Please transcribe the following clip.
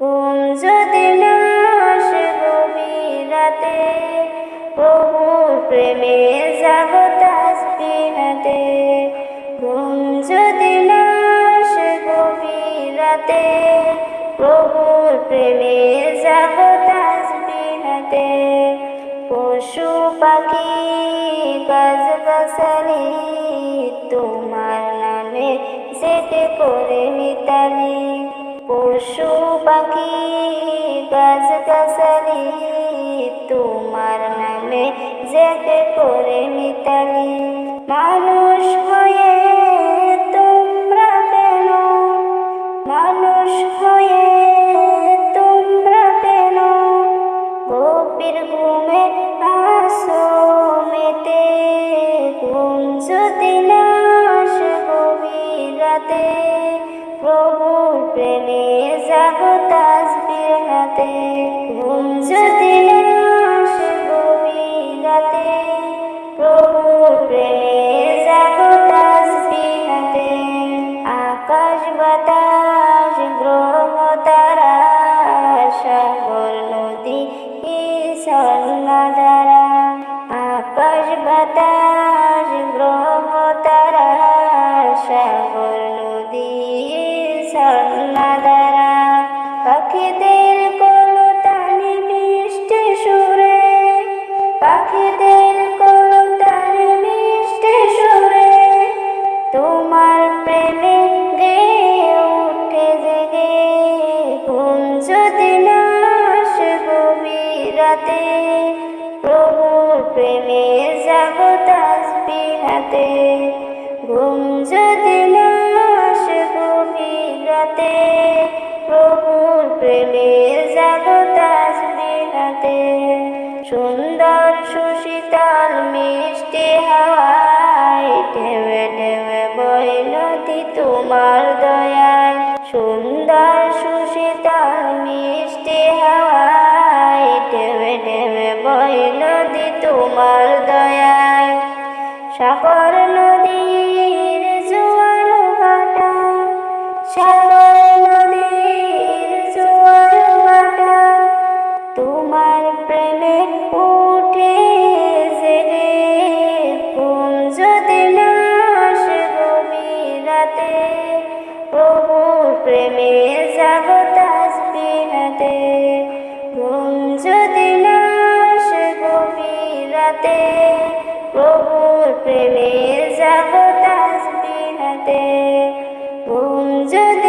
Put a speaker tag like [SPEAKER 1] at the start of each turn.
[SPEAKER 1] ঘুম যদি না আসে প্রভুর প্রেমে জাগো তাসবিহাতে ঘুম যদি না আসে গভীর প্রভুর প্রেমে জাগো তাসবিহাতে পশু পাখি গাছ গাছালি তোমার নামে জেগে করে মিতালি। পশু পাখি গাছ গাছালি, তোমার নামে জেগে করে মিতালি। মানুষ হয়ে তোমরা কেন? মানুষ আসো মেতে, ঘুম যদি না ঘুম যদি আসে গভীর রাতে প্রভুর প্রেমে নদী ঝর্ণা দ্বারা আকাশ বাতাস, গ্রহ তারা, সাগর যদি না আসে গভীর প্রভুর প্রেমে জাগো তাসবি হাতে ঘুম যদি না আসে গভীর প্রভুর প্রেমে জাগো তাসবি হাতে সুন্দর সুশীতল মিষ্টি হাওয়ায় ঢেবে ঢেবে বই নদী তোমার দয়ায়। সুন্দর তোমার দয়ায় সাগর নদীর জোয়ার ভাটা, সাগর নদীর জোয়ার ভাটা, তোমার প্রেমে উঠে জেগে ঘুম যদি না গভীর রাতে, প্রভুর প্রেমে রাতে প্রভুর প্রেমে জাগো তাসবিহাতে ঘুম যদি